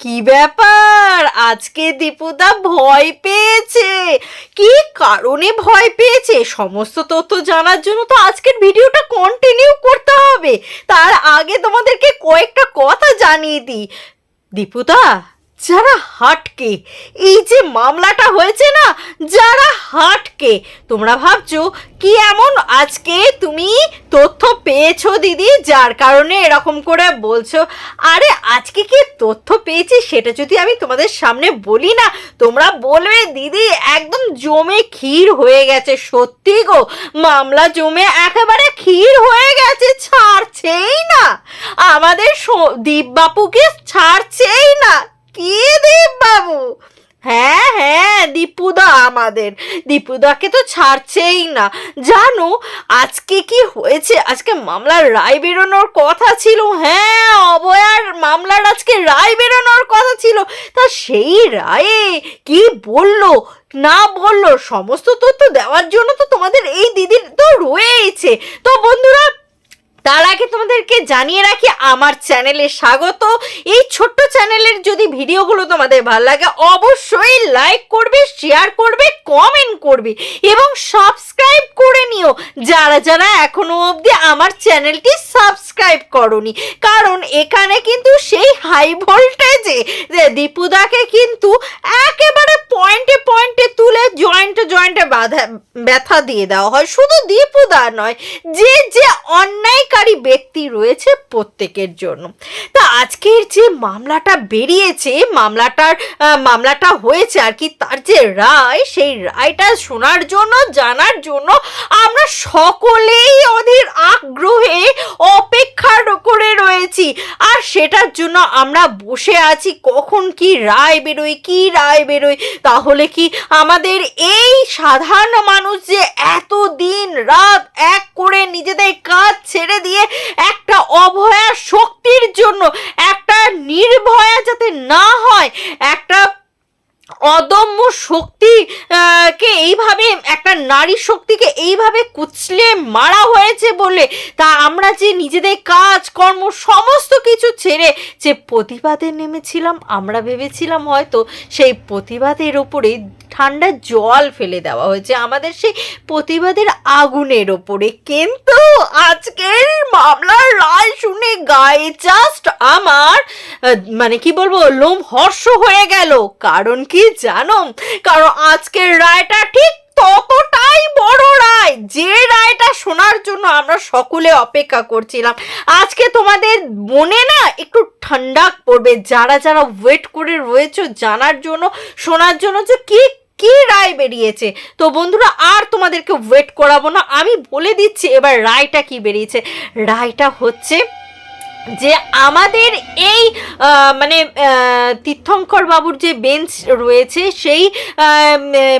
কি ব্যাপার? আজকে দীপুদা ভয় পেয়েছে। কি কারণে ভয় পেয়েছে? সমস্ত তথ্য জানার জন্য তো আজকের ভিডিওটা কন্টিনিউ করতে হবে। তার আগে তোমাদেরকে কয়েকটা কথা জানিয়ে দিই। দীপুদা, যারা হাটকে, এই যে মামলাটা হয়েছে না যারা তোমরা ভাবছ, কি এমন? আজকে তুমি তথ্য পেয়েছ দিদি, যার কারণে এরকম করে বলছো। আরে, আজকে কি তথ্য পেয়েছি সেটা যদি আমি তোমাদের সামনে বলি না, তোমরা বলবে, দিদি, একদম জমে ক্ষীর হয়ে গেছে, সত্যি গো। মামলা জমে একেবারে ক্ষীর হয়ে গেছে, ছাড়ছেই না। আমাদের দীপবাবুকে ছাড়ছেই না। কি দীপ বাবু হ্যাঁ হ্যাঁ দীপুদা আমাদের। দীপুদাকে তো ছাড়ছেই না। জানো, আজকে কি হয়েছে? আজকে মামলার রায় বেরোনোর কথা ছিল। হ্যাঁ অবয়ার মামলার আজকে রায় বেরোনোর কথা ছিল। তা সেই রায়ে কি বলল, না বলল, সমস্ত তথ্য দেওয়ার জন্য তো তোমাদের এই দিদির তো রয়েছে তো বন্ধুরা তার আগে তোমাদেরকে জানিয়ে রাখি, আমার চ্যানেলে স্বাগত। এই ছোট্ট চ্যানেলের যদি ভিডিওগুলো তোমাদের ভালো লাগে, অবশ্যই লাইক করবে শেয়ার করবে কমেন্ট করবে এবং সাবস্ক্রাইব করে নিও। যারা যারা এখনও অবধি আমার চ্যানেলটি সাবস্ক্রাইব করনি, কারণ এখানে কিন্তু সেই হাই ভোল্টেজে দীপুদাকে কিন্তু একেবারে পয়েন্টে পয়েন্টে তুলে জয়েন্টে জয়েন্টে বাধা ব্যথা দিয়ে দেওয়া হয়। শুধু দীপুদা নয়, যে যে অন্যায়কারী ব্যক্তি রয়েছে প্রত্যেকের জন্য। তা আজকের যে মামলাটা বেরিয়েছে, মামলাটার মামলাটা হয়েছে আর কি, তার যে রায়, সেই রায়টা শোনার জন্য, জানার জন্য আমরা সকলেই অধীর আগ্রহে অপেক্ষা করে রয়েছি আর সেটার জন্য আমরা বসে আছি, কখন কি রায় বেরোয়, কি রায় বেরোয়, তাহলে কি আমাদের এই সাধারণ মানুষ যে এত দিন রাত এক করে নিজেদের কাজ ছেড়ে দিয়ে একটা অভয়া শক্তির জন্য, একটা নির্ভয়া যাতে না হয়, একটা অদম্য শক্তি কে এইভাবে একটা নারী শক্তিকে এইভাবে কুচলে মারা হয়েছে বলে, তা আমরা যে নিজেদের কাজ, কর্ম সমস্ত কিছু ছেড়ে যে প্রতিবাদে নেমেছিলাম, আমরা ভেবেছিলাম হয়তো সেই প্রতিবাদের উপরে ঠান্ডা জল ফেলে দেওয়া হয়েছে। আমাদের সেই প্রতিবাদের আগুনের ওপরে। কিন্তু আজকের মামলার রায় শুনে গায়ে জাস্ট আমার মানে কি বলব, লোম হর্ষ হয়ে গেল। কারণ কি জানো? কারণ আজকের রায়টা ঠিক ততটাই বড় রায়। যে রায়টা শোনার জন্য আমরা সকলে অপেক্ষা করছিলাম। আজকে তোমাদের মনে না একটু ঠান্ডা পড়বে যারা যারা ওয়েট করে রয়েছে জানার জন্য, শোনার জন্য যে কি কি রায় বেরিয়েছে। তো বন্ধুরা, আর তোমাদেরকে ওয়েট করাবো না, আমি বলে দিচ্ছি এবার রায়টা কি বেরিয়েছে। রায়টা হচ্ছে যে আমাদের এই মানে তীর্থঙ্কর বাবুর যে বেঞ্চ রয়েছে, সেই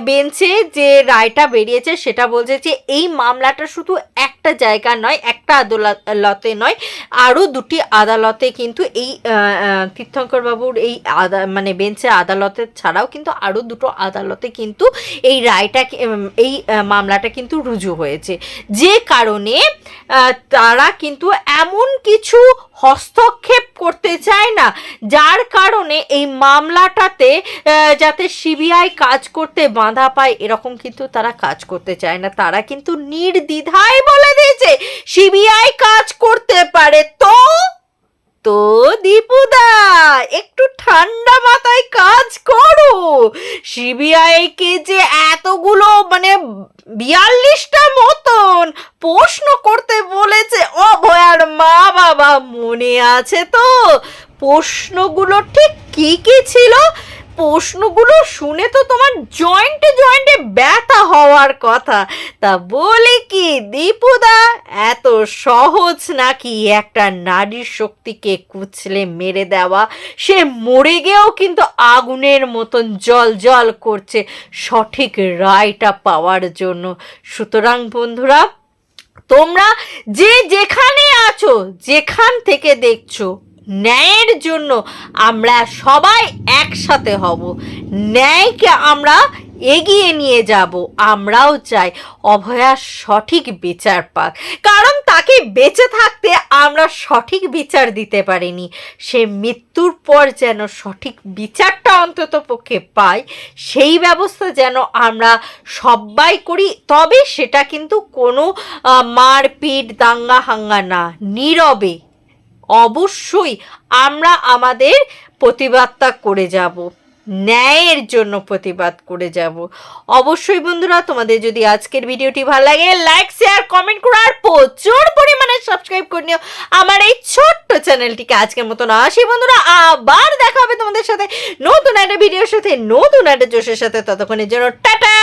বেঞ্চে যে রায়টা বেরিয়েছে, সেটা বলছে যে এই মামলাটা শুধু একটা জায়গা নয়, একটা আদালতে নয়, আরও দুটি আদালতে কিন্তু এই তীর্থঙ্কর বাবুর এই আদা মানে বেঞ্চে আদালতে ছাড়াও কিন্তু আরও দুটো আদালতে কিন্তু এই রায়টা এই মামলাটা কিন্তু রুজু হয়েছে। যে কারণে তারা কিন্তু এমন কিছু হস্তক্ষেপ করতে চায় না। যার কারণে এই মামলাটাতে যাতে সিবিআই কাজ করতে বাধা পায়, এরকম কিন্তু তারা কাজ করতে চায় না। তারা কিন্তু নির্দ্বিধায় বলে দিয়েছে, সিবিআই কাজ করতে পারে। তো তো দীপুদা, একটু ঠান্ডা মাথায় কাজ করো। সিবিআই কে যে এতগুলো মানে বিয়াল্লিশটা মতন প্রশ্ন করতে বলেছে অভয়ার মা বাবা মনে আছে তো? প্রশ্নগুলো ঠিক কি কি ছিল? প্রশ্নগুলো শুনে তো তোমার জয়েন্টে জয়েন্টে ব্যথা হওয়ার কথা। তা বলে কি, দীপুদা? এত সহজ নাকি একটা নারীর শক্তিকে কুচলে মেরে দেওয়া? সে মরে গিয়েও কিন্তু আগুনের মতন জল জল করছে সঠিক রায়টা পাওয়ার জন্য। সুতরাং বন্ধুরা, তোমরা যে যেখানে আছো, যেখান থেকে দেখছ ন্যায়ের জন্য আমরা সবাই একসাথে হব। ন্যায়কে আমরা এগিয়ে নিয়ে যাব, আমরাও চাই অভয়া সঠিক বিচার পাক। কারণ তাকে বেঁচে থাকতে আমরা সঠিক বিচার দিতে পারিনি। সে মৃত্যুর পর যেন সঠিক বিচারটা অন্তত পক্ষে পাই, সেই ব্যবস্থা যেন আমরা সবাই করি। তবে সেটা কিন্তু কোনো মারপিট, দাঙ্গা, হাঙ্গা না, নীরবে অবশ্যই আমরা আমাদের প্রতিবাদটা করে যাব, ন্যায়ের জন্য প্রতিবাদ করে যাব। অবশ্যই বন্ধুরা, তোমাদের যদি আজকের ভিডিওটি ভালো লাগে লাইক শেয়ার কমেন্ট করো আর প্রচুর পরিমাণে সাবস্ক্রাইব করে নিও। আমার এই ছোট্ট চ্যানেলটিকে আজকের মতন আসি বন্ধুরা, আবার দেখা হবে তোমাদের সাথে নতুন একটা ভিডিওর সাথে, নতুন একটা জোশের সাথে। ততক্ষণের জন্য টাটা!